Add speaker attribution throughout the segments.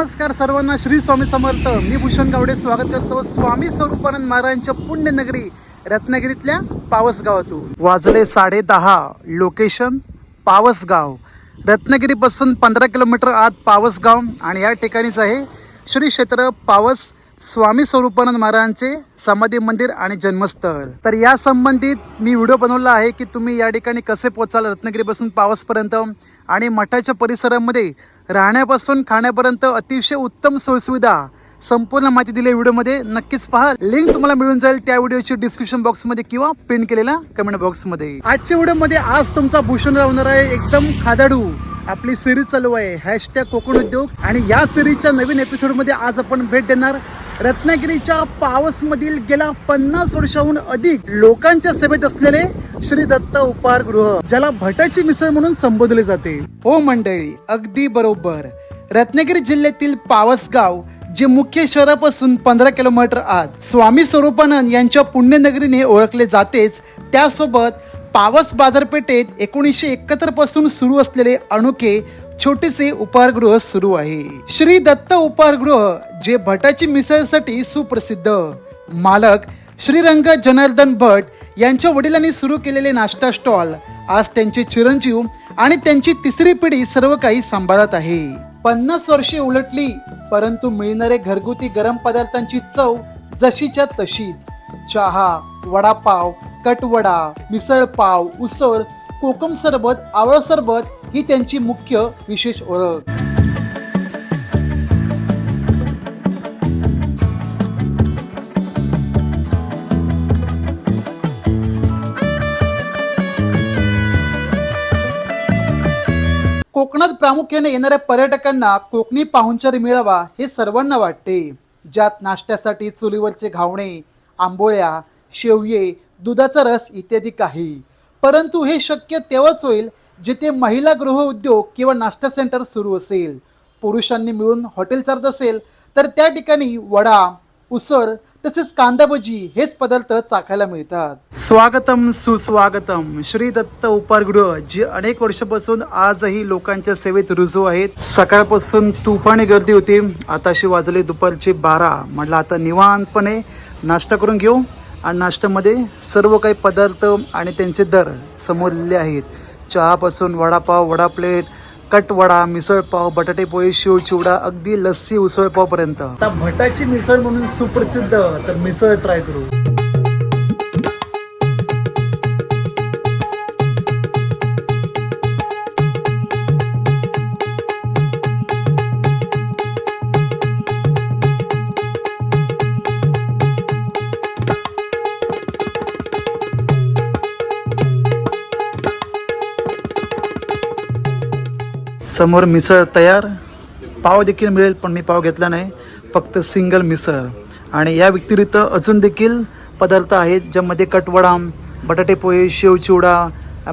Speaker 1: नमस्कार सर्वांना श्री स्वामी समर्थ. मी भूषण गावडे स्वागत करतो स्वामी स्वरूपानंद महाराजांच्या पुण्यनगरी रत्नागिरीतल्या पावसगावातून. वाजले साडे दहा लोकेशन पावसगाव. रत्नागिरीपासून पंधरा किलोमीटर आत पावसगाव आणि या ठिकाणीच आहे श्री क्षेत्र पावस स्वामी स्वरूपानंद महाराजांचे समाधी मंदिर आणि जन्मस्थळ. तर या संबंधित मी व्हिडिओ बनवला आहे की तुम्ही या ठिकाणी कसे पोचाल रत्नागिरीपासून पावसपर्यंत आणि मठाच्या परिसरामध्ये राहण्यापासून खाण्यापर्यंत अतिशय उत्तम सोयीसुविधा. संपूर्ण माहिती दिली व्हिडिओमध्ये नक्कीच पहा. लिंक तुम्हाला मिळून जाईल त्या व्हिडिओची डिस्क्रिप्शन बॉक्समध्ये किंवा पिन केलेल्या कमेंट बॉक्समध्ये आजच्या व्हिडिओमध्ये आज तुमचा भूषण राहणार आहे एकदम खादाडू. आपली सिरीज चालू आहे. हॅशटॅग कोकण उद्योग. आणि या सिरीजच्या नवीन एपिसोडमध्ये आज आपण भेट देणार रत्नागिरीच्या पावसमधील गेल्या पन्नास वर्षाहून अधिक लोकांच्या सेवेत असलेले श्री दत्त उपहारगृह ज्याला भटाची मिसळ म्हणून संबोधले जाते. हो मंडळी अगदी बरोबर. रत्नागिरी जिल्ह्यातील पावसगाव जे मुख्य शहरापासून पंधरा किलोमीटर आत स्वामी स्वरूपानंद यांच्या पुण्यनगरीने ओळखले जातेच त्यासोबत पावस बाजारपेठेत एकोणीसशे एकाहत्तरपासून सुरू असलेले अनोखे छोटेसे उपहारगृह सुरू आहे. श्री दत्त उपहारगृह जे भटाची मिसळसाठी सुप्रसिद्ध. मालक श्रीरंग जनार्दन भट यांच्या वडिलांनी सुरू केलेले नाश्ता स्टॉल. आज त्यांचे चिरंजीव आणि त्यांची तिसरी पिढी सर्व काही सांभाळत आहे. पन्नास वर्षे उलटली परंतु मिळणारे घरगुती गरम पदार्थांची चव जशीच्या तशीच. चहा वडापाव कटवडा मिसळपाव उसळ कोकम सरबत आवळ सरबत ही त्यांची मुख्य विशेष ओळख. प्रामुख्याने येणाऱ्या पर्यटकांना कोकणी पाहुणचार मिळावा हे सर्वांना वाटते. ज्यात नाश्त्यासाठी चुलीवरचे घावणे आंबोळ्या शेवये दुधाचा रस इत्यादी काही. परंतु हे शक्य तेव्हाच होईल जिथे महिला गृह उद्योग किंवा नाश्ता सेंटर सुरू असेल. पुरुषांनी मिळून हॉटेल चालत असेल तर त्या ठिकाणी वडा उसळ तसेच कांदाभजी हेच पदार्थ चाखायला मिळतात. स्वागतम सुस्वागतम. श्री दत्त उपारगृह जे अनेक वर्षापासून आजही लोकांच्या सेवेत रुजू आहेत. सकाळपासून तुफानी गर्दी होती. आताशी वाजले दुपारचे बारा. म्हटलं आता निवांतपणे नाश्ता करून घेऊ. आणि नाश्त्यामध्ये सर्व काही पदार्थ आणि त्यांचे दर समोरले आहेत. चहापासून वडापाव वडा प्लेट कटवडा मिसळपाव बटाटे पोहे शिव चिवडा अगदी लस्सी उसळपाव पर्यंत आता भटाची मिसळ म्हणून सुप्रसिद्ध तर मिसळ ट्राय करू. समोर मिसळ तयार. पाव देखील मिळेल पण मी पाव घेतला नाही. फक्त सिंगल मिसळ. आणि या व्यतिरिक्त अजून देखील पदार्थ आहेत ज्यामध्ये कटवडा बटाटे पोहे शेव चिवडा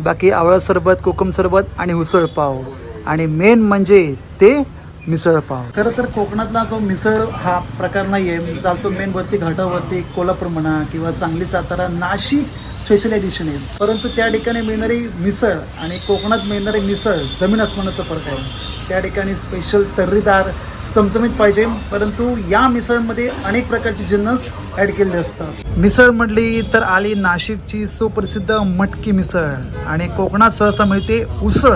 Speaker 1: बाकी आवळा सरबत कोकम सरबत आणि उसळ पाव. आणि मेन म्हणजे ते मिसळ पाव. खरं तर कोकणातला जो मिसळ हा प्रकार नाही आहे चालतो मेन वरती घाटावरती कोल्हापूर म्हणा किंवा सांगली सातारा नाशिक स्पेशलायझेशन आहे. परंतु त्या ठिकाणी मिळणारी मिसळ आणि कोकणात मिळणारी मिसळ जमीन आसमानाचा फरक आहे. त्या ठिकाणी स्पेशल तर्रीदार चमचमीत पाहिजे परंतु या मिसळमध्ये अनेक प्रकारचे जिन्नस ॲड केलेले असतात. मिसळ म्हटली तर आली नाशिकची सुप्रसिद्ध मटकी मिसळ आणि कोकणात सहसा मिळते उसळ.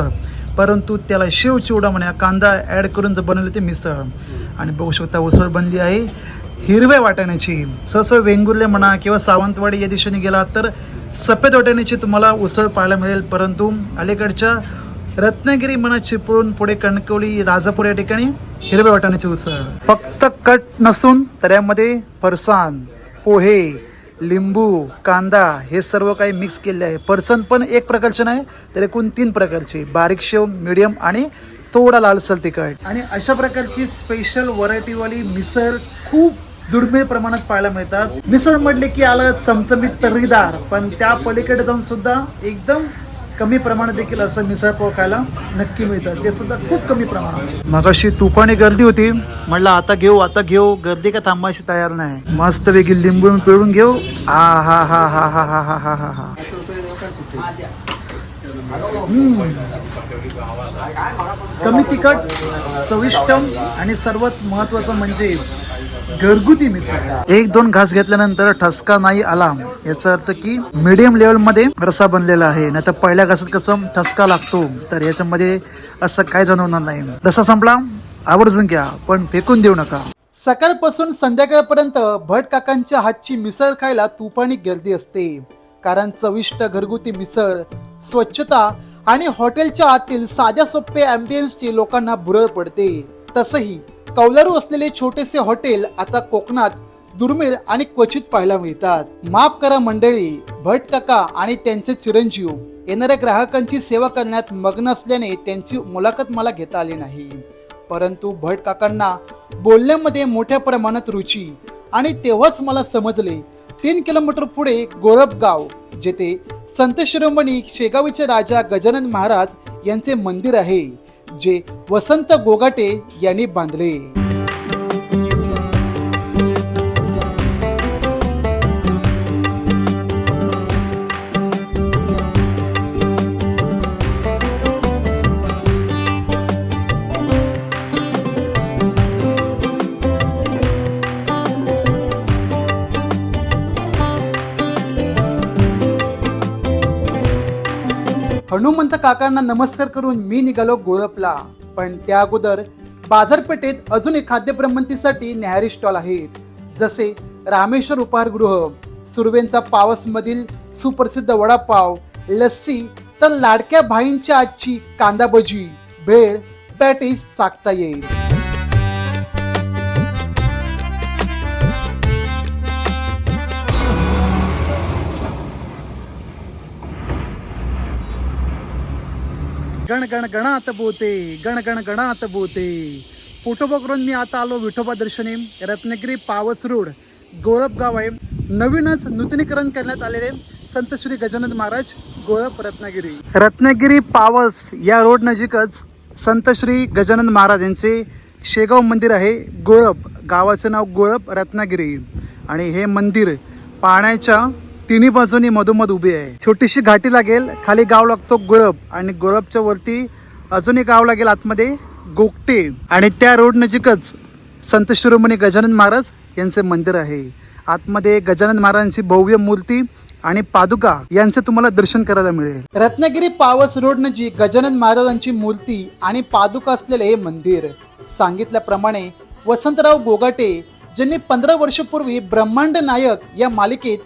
Speaker 1: परंतु त्याला शेव चिवडा म्हणा कांदा ॲड करून जर बनवले ते मिसळ. आणि बघू शकता उसळ बनली आहे. हिरव्या वाटाण्याची सहसं वेंगुर्ले म्हणा किंवा सावंतवाडी या दिशेने गेला तर सफेद वाटाण्याची तुम्हाला उसळ पाहायला मिळेल. परंतु अलीकडच्या रत्नागिरी म्हणा चिपळूण पुढे कणकवली राजापूर या ठिकाणी हिरव्या वाटाण्याची उसळ. फक्त कट नसून तर यामध्ये फरसाण पोहे लिंबू कांदा हे सर्व काही मिक्स केले आहे. पर्सन पण एक प्रकारचे नाही तर एकूण तीन प्रकारचे. बारीक शेव मिडियम आणि थोडा लालसर तिखट. आणि अशा प्रकारची स्पेशल व्हरायटीवाली मिसळ खूप दुर्मिळ प्रमाणात पाहायला मिळतात. मिसळ म्हटले की आलं चमचमीत तर्रीदार पण त्या पलीकडे जाऊन सुद्धा एकदम कमी प्रमाणात देखील असं मिसळ पाव खायला नक्की मिळतं ते सुद्धा खूप कमी प्रमाणात. मग अशी तुफानी गर्दी होती. म्हटलं आता घेऊ आता घेऊ. गर्दी का थांबायची तयार नाही. मस्त वेगळी लिंबू पिळून घेऊ. आ हा हा हा हा हा हा हा हा. हा हम्म. कमी तिखट चविष्ट आणि सर्वात महत्वाचं म्हणजे घरगुती मिसळ. एक दोन घास घेतल्यानंतर ठसका नाही आला याचा अर्थ की मीडियम लेवलमध्ये रसा बनलेला आहे. नाही तर पहिल्या घासात कसं ठसका लागतो. तर याच्यामध्ये असं काय जाणवणार नाही. रसा संपला. आवर्जून घ्या पण फेकून देऊ नका. सकाळपासून संध्याकाळपर्यंत भट काकांच्या हातची मिसळ खायला तुपानी गर्दी असते. कारण चविष्ट घरगुती मिसळ स्वच्छता आणि हॉटेलच्या आतील साध्या सोप्या अँबियन्सची लोकांना भुरळ पडते. तसंही कौलारू असलेले छोटेसे हॉटेल आता कोकणात दुर्मिळ आणि क्वचित पाहायला मिळतात. माफ करा मंडळी भट काका आणि त्यांचे चिरंजीव. येणाऱ्या ग्राहकांची सेवा करण्यात मग्न असल्याने त्यांची मुलाखत मला घेता आली नाही. परंतु भट काकांना बोलण्यामध्ये मोठ्या प्रमाणात रुची आणि तेव्हाच मला समजले तीन किलोमीटर पुढे गोरबगाव जेथे संत शिरोमणी शेगावीचे राजा गजानन महाराज यांचे मंदिर आहे. जे वसंत गोगाटे यांनी बांधले. हनुमंत काकांना नमस्कार करून मी निघालो गोळपला पण त्या अगोदर बाजारपेठेत अजून एक खाद्यभ्रमंतीसाठी न्याहारी स्टॉल आहेत जसे रामेश्वर उपहारगृह सुरवेंचा पावस मधील सुप्रसिद्ध वडापाव लस्सी तर लाडक्या भाईंच्या आजची कांदा भजी भेळ पॅटीस चाकता येईल. गण गण गणात बोते गण गण गणात बोते. फोटोबा करून मी आता आलो विठोबा दर्शनी रत्नागिरी पावस रोड गोळपगाव आहे. नवीनच नूतनीकरण करण्यात आलेले संत श्री गजानन महाराज गोळप रत्नागिरी. रत्नागिरी पावस या रोड नजीकच संत श्री गजानन महाराज यांचे शेगाव मंदिर आहे. गोळप गावाचं नाव गोळप रत्नागिरी. आणि हे मंदिर पाण्याच्या तिन्ही बाजूनी मधोमध उभी आहे. छोटीशी घाटी लागेल खाली गाव लागतो गुळप आणि गुळपच्या वरती अजून एक गाव लागेल आतमध्ये गोगटे. आणि त्या रोड नजीकच संत शिरोमणी गजानन महाराज यांचे मंदिर आहे. आतमध्ये गजानन महाराजांची भव्य मूर्ती आणि पादुका यांचे तुम्हाला दर्शन करायला मिळेल. रत्नागिरी पावस रोड नजीक गजानन महाराजांची मूर्ती आणि पादुका असलेले हे मंदिर. सांगितल्याप्रमाणे वसंतराव गोगाटे ज्यांनी पंधरा वर्षापूर्वी ब्रह्मांड नायक या मालिकेत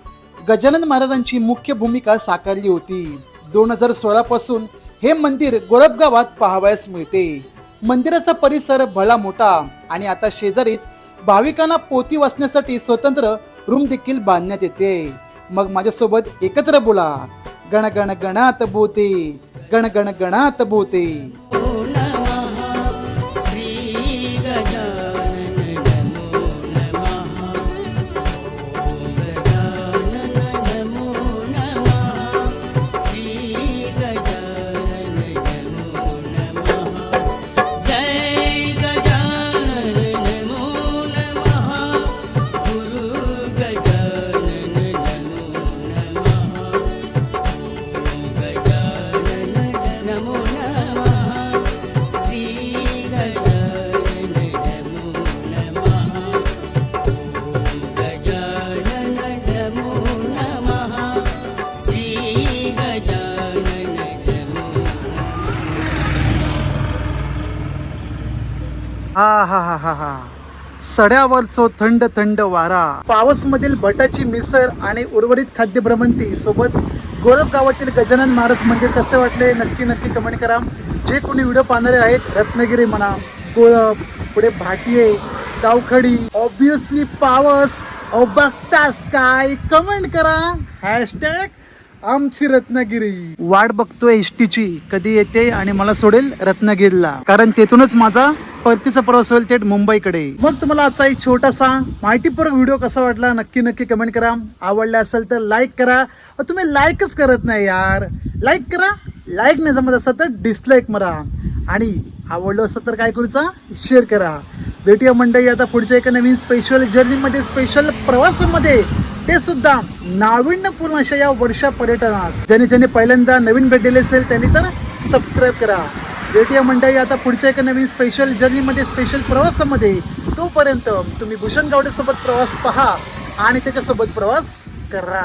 Speaker 1: गजानन महाराजांची मुख्य भूमिका साकारली होती. दोन हजार सोळा पासून हे मंदिर गोळपगावात पाहावयास मिळते. मंदिराचा परिसर भला मोठा आणि आता शेजारीच भाविकांना पोती वाचण्यासाठी स्वतंत्र रूम देखील बांधण्यात येते. मग माझ्यासोबत एकत्र बोला. गण गण गणात बोते. गण गण गणात बोते. हा हा हा हा हा. सड्यावरचो थंड थंड वारा. पावस मधील भटाची मिसळ आणि उर्वरित खाद्य भ्रमंती सोबत गोरख गावातील गजानन महाराज मंदिर कसे वाटले? नक्की नक्की कमेंट करा. जे कोणी व्हिडिओ पाहणारे आहेत रत्नागिरी म्हणा गोळप पुढे भाटिये गावखडी ऑब्विसली पावस. अहो बघतास काय? कमेंट करा. हॅशटॅग आमची रत्नागिरी. वाट बघतोय एसटीची. कधी येते आणि मला सोडेल रत्नागिरीला. कारण तेथूनच माझा परतीचा प्रवास होईल थेट मुंबईकडे. मग तुम्हाला आजचा एक छोटासा माहितीपूर्वक व्हिडिओ कसा वाटला नक्की नक्की कमेंट करा. आवडला असेल तर लाईक करा. तुम्ही लाईकच करत नाही यार. लाईक करा लाईक नाही जमत असेल तर डिसलाईक मारा. आणि आवडलं असं तर काय करूचा? शेअर करा. भेटूया मंडळी आता पुढच्या एका नवीन स्पेशल जर्नीमध्ये स्पेशल प्रवासामध्ये. ते सुद्धा नाविन्यपूर्ण अशा या वर्षा पर्यटनात. ज्याने ज्याने पहिल्यांदा नवीन भेट दिले असेल त्यांनी तर सबस्क्राईब करा. भेटूया मंडळी आता पुढच्या एका नवीन स्पेशल जर्नीमध्ये स्पेशल प्रवासामध्ये तोपर्यंत तुम्ही भूषण गावडेसोबत प्रवास पहा आणि त्याच्यासोबत प्रवास करा.